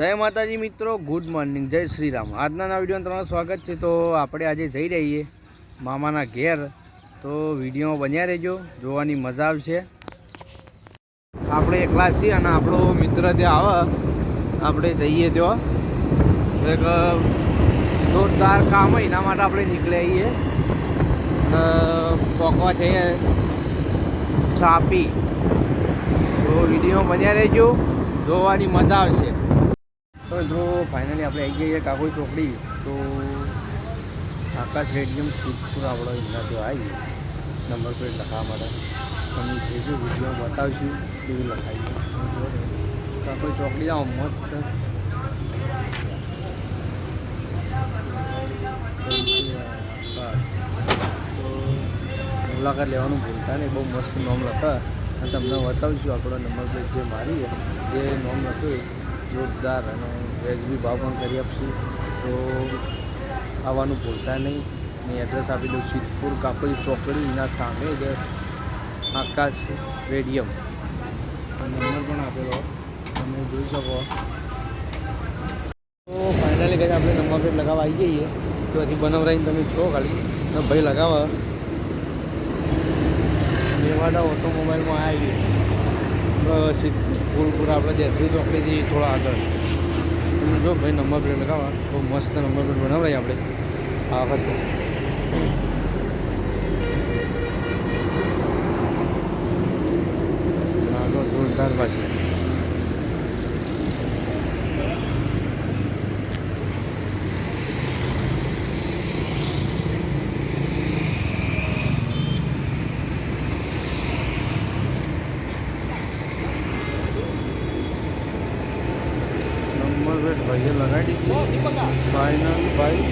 જય માતાજી મિત્રો, ગુડ મોર્નિંગ, જય શ્રી રામ આજના નવા વિડીયોમાં તમારું સ્વાગત છે. તો આપણે આજે જઈ રહીએ મામાના ઘેર. તો વિડીયોમાં બન્યા રહેજો, જોવાની મજા આવશે. આપણે એકલા છીએ અને આપણો મિત્ર ત્યાં આવે, આપણે જઈએ ત્યાં એક, જોરદાર કામ હોય એના માટે આપણે નીકળ્યા છીએ અને પોકવા જઈએ છાપી તો વીડિયો બન્યા રહેજો, જોવાની મજા આવશે. તો મિત્રો ફાઇનલી આપણે આવી ગઈએ કાકોઈ ચોકડી. તો આકાશ રેડિયમ સિદ્ધપુર આપણો જો આવી. નંબર પ્લેટ લખાવવા માટે. તમને જે જે વીડિયો બતાવશું કેવી લખાવી કાકોઈ ચોકડી આવો મસ્ત છે. મુલાકાત લેવાનું ભૂલતા નહીં. બહુ મસ્ત નોમ લખા અને તમને બતાવીશું, આપણો નંબર પ્લેટ જે મારી એ નોમ લખ્યું જોરદાર અને વ્યાજબી ભાવ પણ કરી આપશું. તો આવવાનું ભૂલતા નહીં. મેં એડ્રેસ આપી દઉં. સિદ્ધપુર કાપડી ચોકડી એના સામે જ આકાશ રેડિયમ. નંબર પણ આપેલો. તમે જોઈ શકો. તો ફાઇનલી કહે આપણે નંબર પ્લેટ લગાવવા આવી જઈએ. તો હજી બનાવરાઈને તમે છો ખાલી. તો ભાઈ લગાવવા મેવાડા ઓટોમોબાઈલમાં આવી સિદ્ધપુર આપણે જેસરી ચોકડીથી થોડા આગળ. જો ભાઈ નંબર પ્લેટ લગાવવા બહુ મસ્ત નંબર પ્લેટ બનાવડાય આપણે. આ વખત. જોરદાર પાછી નંબર પ્લેટ ભાઈએ લગાડી ફાઇનલ ભાઈ.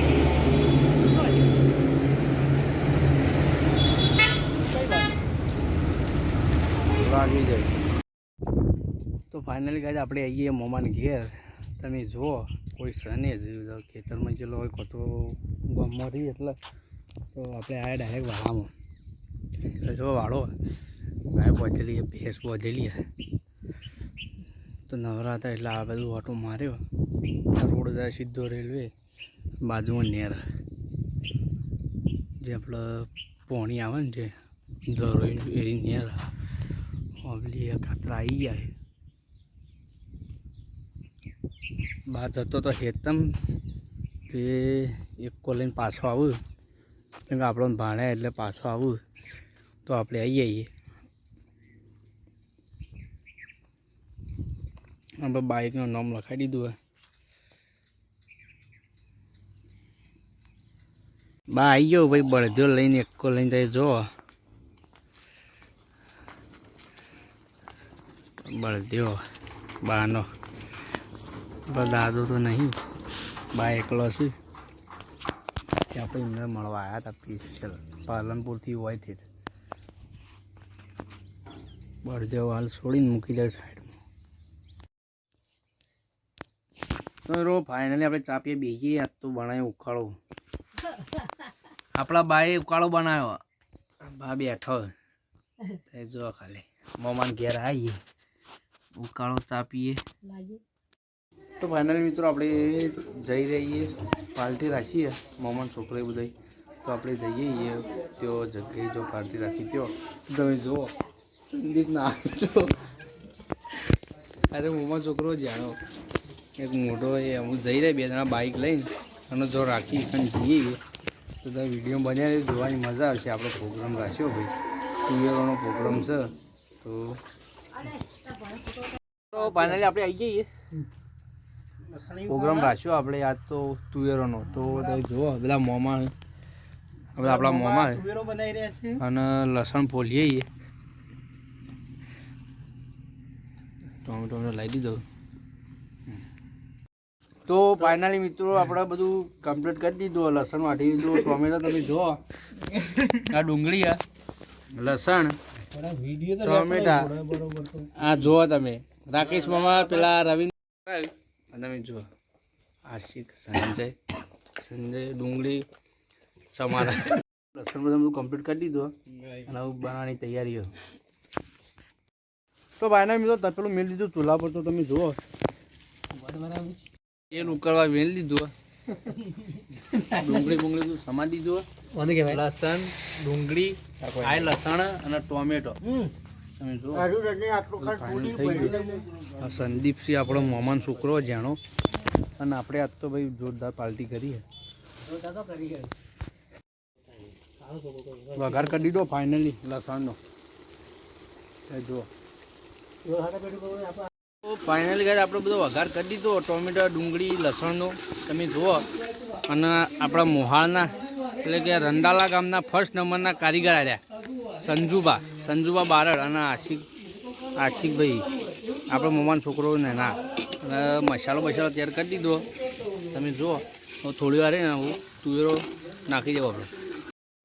લાગી જાય. તો ફાઇનલી ગાય આપણે આવીએ મોમાન ઘેર. તમે જુઓ, કોઈ સને જ ખેતરમાં ગયેલો હોય કો તો ગામમાં રહી એટલે તો આપણે આ ડાયરેક્ટ વાળામાં એટલે જો વાળો ગાય બોધેલી ભેંસ બોધેલી તો નવરા હતા એટલે આ બધું ઓટો માર્યો. રોડ જાય સીધો રેલવે, બાજુમાં નેર. જે આપણે પોણી આવે ને જે દરોઈ એની નેર. ઓબલી કાતરા આવી જાય બહાર જતો તો હેતમ, તે એક લઈને પાછો આવું. કેમ કે આપણો ભાણે એટલે પાછો આવું. તો આપણે આવી જઈએ આપણે બાઇકનું નામ લખાવી દીધું હે. બા આવી ગયો ભાઈ બળદ્યો લઈને એકો લઈને તમે જો. બળદ્યો બાનો. દાદો તો નહીં. બા એકલો છે. ત્યાં આપણે એમને મળવા આવ્યા હતા પીસેલ પાલનપુરથી હોય તે. બળદેવ હાલ છોડીને મૂકી દે સાઈડમાં તો રો ફાઇનલી આપણે ચાપીએ બેસીએ આજ તો બનાવ્યો ઉકાળો આપણા બાએ ઉકાળો બનાવ્યો. બા બેઠો. તે જો ખાલી. મોમાન ઘેર આવીએ. ઉકાળો ચાપીએ. તો ફાઇનલ મિત્રો આપણે જઈ રહીએ. પાલટી રાખીએ. મોમાન છોકરો બધા તો આપણે જઈએ त्यो જગ્યાએ જો પાલટી રાખી ત્યો. તમે જુઓ. સંદીપ ના અરે મોમાં છોકરો જાણો એક મોટો એ હું જઈ રહ્યા બે જણા બાઇક લઈને. અને જો રાખી અને જઈએ તો તમે વીડિયો બન્યા જોવાની મજા આવશે. આપણો પ્રોગ્રામ રાખ્યો ભાઈ. તુવેરોનો પ્રોગ્રામ છે. તો તો ફાઇનલી આપણે આવી જઈએ. પ્રોગ્રામ રાખ્યો આપણે આજ તો તુવેરોનો. તો તમે જુઓ બધા મોંમાં બધા આપણા મોંમાં તુવેરો બનાવી રહ્યા છે. અને લસણ ફોલીએ ટોમેટો લાવી દીધો તો ફાઇનલી મિત્રો આપણે બધું કમ્પ્લીટ કરી દીધું. લસણ વાટી દીધું. ટોમેટો તમે જો આ ડુંગળી આ. લસણ. ટોમેટા. આ જો તમે. રાકેશ મામા પેલા રવિન્દ્ર તમે જુઓ. આશિક સંજય. સંજય ડુંગળી સમારા. લસણ બધું બધું કમ્પ્લીટ કરી દીધું અને હવે બનાવવાની તૈયારીઓ તો ભાઈના મિત્રો તપેલું મેળ દીધું ચૂલા પર તો તમે જુઓ. બરાબર તેલ ઉકળવા વેલ લીધું ડુંગળી બુંગળી બધું સમા દીધું લસણ ડુંગળી આ લસણ અને ટોમેટો. સંદીપસિંહ આપણો મોમાન છોકરો જાણો. અને આપણે આજ તો ભાઈ જોરદાર પાર્ટી કરી છે વઘાર કરી દીધો ફાઇનલી લસણનો. એ જુઓ. તો ફાઇનલી ગાય આપણે બધો વઘાર કરી દીધો. ટોમેટો, ડુંગળી, લસણનો. તમે જુઓ. અને આપણા મોહાળના, એટલે કે રંડાલા ગામના ફર્સ્ટ નંબરના કારીગર આવ્યા. સંજુબા. સંજુબા બારડ અને આશિક, આશિકભાઈ. આપણો મોમાન છોકરો ને. ના અને મસાલો મસાલો તૈયાર કરી દીધો. તમે જુઓ. થોડી વાર ને, હું તુવેરો નાખી દેવો આપણે.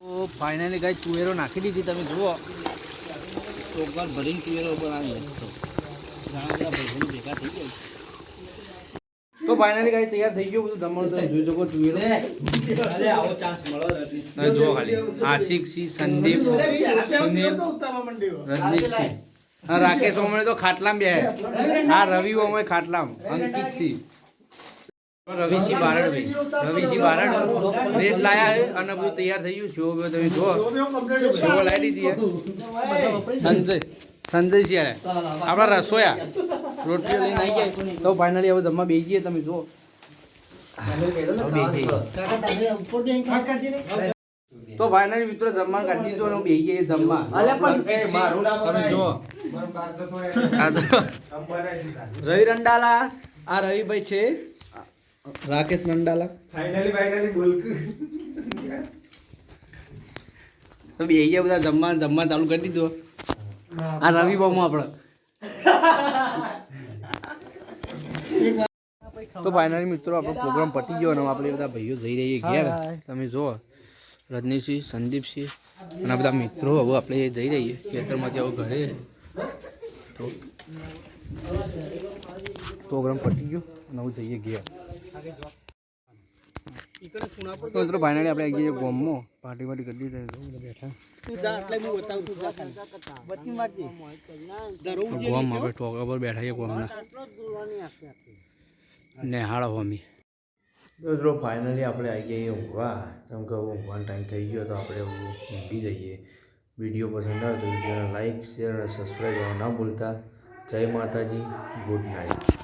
તો ફાઇનલી ગાય તુવેરો નાખી દીધી. તમે જુઓ. ચોકવાર ભરીને તુવેરો બનાવીએ. તો ઘણા બધા ભાઈબંધો ભેગા થઈ ગયા તો ફાઇનલી ગાય તૈયાર થઈ ગયું બધું દમણ તમે જોઈ શકો તુવેરો હવે જો ખાલી આશિક સી સંદીપ સુનિલ રજનીશસિંહ હા રાકેશ ઓમણે તો ખાટલામ બે હા રવિ ઓમણે ખાટલામ અંકિત સિંહ રવિસિંહ બારડ ભાઈ રવિસિંહ બારડ રેટ લાયા છે અને બધું તૈયાર થઈ ગયું શો તમે જુઓ શો લાવી દીધી સંજય સંજય સિંહ આપણા રસોયા. રોટલી લઈને આવી જાય. તો ફાઇનલી હવે જમવા બેસી જઈએ તમે જુઓ. તો ફાઇનલી મિત્રો જમવા કાઢી દીધું અને બેસી જઈએ જમવા. અલે પણ મારું નામ તો રવિ રંડાલા. આ રવિભાઈ છે. રાકેશ રંડાલા. ફાઇનલી ફાઇનલી બોલ તો બે ગયા બધા જમવા જમવા ચાલુ કરી દીધું. આ રવિ બહુ આપણે તો ફાઇનલી મિત્રો આપણો પ્રોગ્રામ પતી ગયો અને આપણે બધા ભાઈઓ જઈ રહીએ ઘેર. તમે જુઓ રજનીશસિંહ સંદીપસિંહ અને બધા મિત્રો હવે આપણે જઈ રહીએ. ખેતરમાંથી હવે ઘરે. તો પ્રોગ્રામ પતી ગયો અને હવે જઈએ ઘેર. મિત્રો ફાઇનલી આપણે આવી જઈએ ગોમમાં પાર્ટી પાર્ટી કરી દીધી બેઠા. ગોમ આપણે ટોકા પર બેઠા છીએ ગોમના. નેહાળ હોમી. મિત્રો ફાઇનલી આપણે આવી જઈએ ઊંઘવા કેમ કે ઊંઘવાનો ટાઈમ થઈ ગયો તો આપણે ઊંઘી જઈએ. વીડિયો પસંદ આવે તો વિડીયોને લાઈક શેર અને સબસ્ક્રાઈબ કરવા ના ભૂલતા. જય માતાજી ગુડ નાઇટ